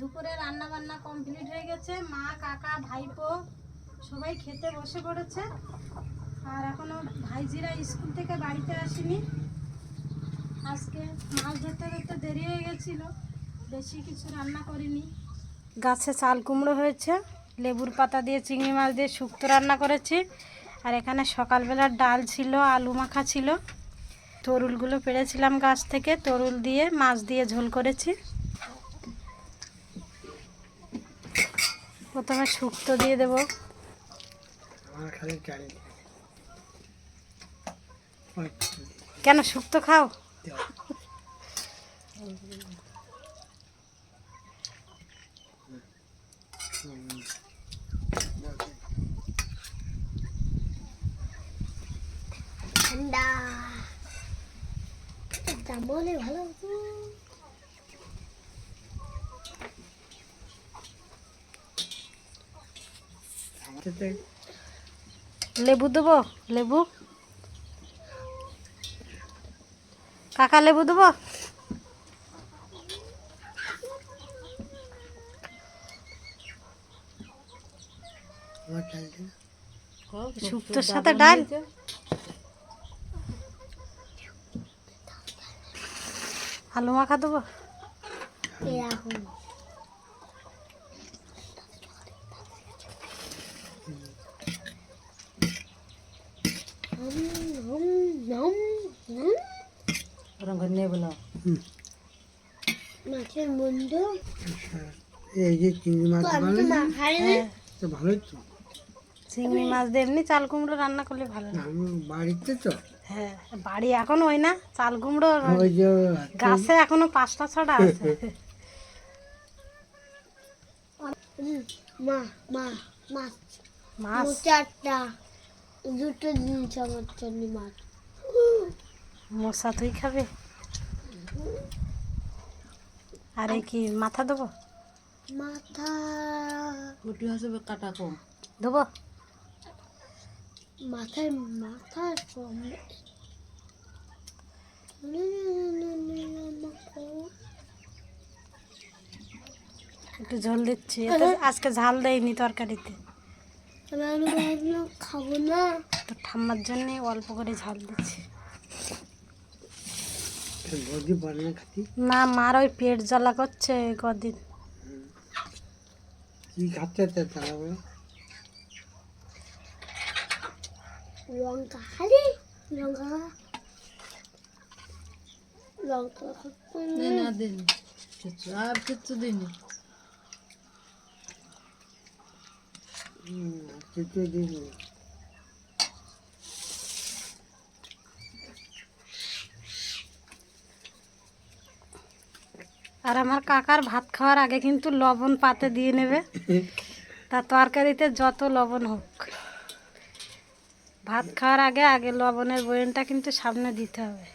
দুপুরে রান্না বান্না কমপ্লিট হয়ে গেছে। মা, কাকা, ভাইপো সবাই খেতে বসে পড়েছে। আর এখনও ভাইজিরা স্কুল থেকে বাড়িতে আসেনি। আজকে মাছ ধরতে ধরতে দেরি হয়ে গেছিল। বেশি কিছু রান্না করিনি। গাছে চাল কুমড়ো হয়েছে, লেবুর পাতা দিয়ে, চিংড়ি মাছ দিয়ে শুক্তো রান্না করেছি। আর এখানে সকালবেলার ডাল ছিল, আলু মাখা ছিল। তরুলগুলো পেড়েছিলাম গাছ থেকে। তরুল দিয়ে মাছ দিয়ে ঝোল করেছি। প্রথমে শুক্তো দিয়ে দেব। কেন শুক্তো খাও? ঠান্ডা। বলে ভালো লেবু দেবো? লেবু? কাকা লেবু দেবো? শুক্তোর সাথে ডাল। আলু মাখা দেবো? এরকম মাছের মন্দ? এই যে চিংড়ি মাছ তো হ্যাঁ। তো ভালোই তো। চিংড়ি মাছ দিয়ে এমনি চাল কুমড়ো রান্না করলে ভালো আমি বাড়িতে তো। হ্যাঁ বাড়ি এখন হয় না চাল কুমড়ো গাছে এখনও পাঁচটা ছটা আছে। মা মা মাছ। মাছ? চারটা দুটো জিনিস আমার জন্য মাছ। মশা তুই খাবে? আরে কি মাথা দেবো মাথা হিসেবে কাটা কম। দেবো মাথায় মাথা কম। একটু ঝোল দিচ্ছি আজকে ঝাল দেয়নি তরকারিতে। আমি খাব না। তো ঠাম্মার জন্য অল্প করে ঝাল দিচ্ছি। বৌদি বানানো খাতি? না মার ওই পেট জ্বালা করছে কদিন। কি খাচ্ছে তো তারা বলে? লঙ্কা খালি? লঙ্কা লঙ্কা না। দিনি কিচ্ছু আর কিচ্ছু দিনি কিছু দিন আর আমার কাকার ভাত খাওয়ার আগে কিন্তু লবণ পাতে দিয়ে নেবে। তা তরকারিতে যত লবণ হোক। ভাত খাওয়ার আগে আগে লবণের বয়নটা কিন্তু সামনে দিতে হবে।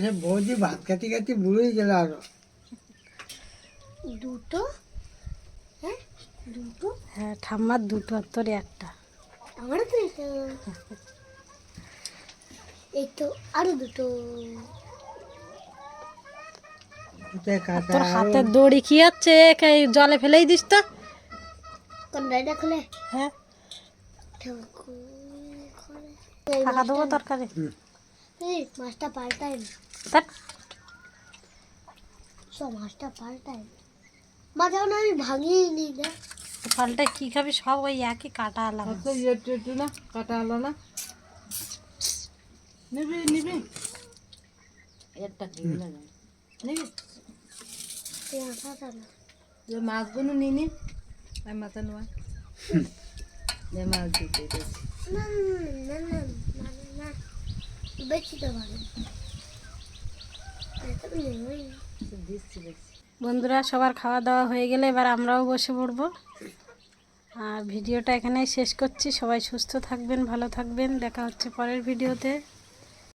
সে বৌদি ভাত খাতে খাতে বুড়োই গেল আরও। দুটো হ্যাঁ? দুটো? হ্যাঁ ঠাম্মার দুটো আর তোর একটা। আমার তো। এই তো আরও দুটো। তোর হাতের দড়ি কি আছে? জলে ফেলেই দিস তো। কন্ডাইটা খুলে? হ্যাঁ। টাকা দেবো তরকারি। এই মাছটা সব মাছটা পাল্টাই না মাছ এখন আমি ভাঙিয়ে নিই না। পাল্টে কি খাবি? সব ওই একই কাটা আলাম কত ইয়ে টেটু না কাটা হলো না। নিবি নিবি। একটা খেয়ে না। নিবি। না। যে মাছগুলো নিনি আমি মাথা নেওয়া যে মাছ দিতে না না না না না না বেশি তো ভালো। দিচ্ছি দেখছি বন্ধুরা, সবার খাওয়া দাওয়া হয়ে গেলে এবার আমরাও বসে পড়ব। আর ভিডিওটা এখানেই শেষ করছি। সবাই সুস্থ থাকবেন, ভালো থাকবেন। দেখা হচ্ছে পরের ভিডিওতে।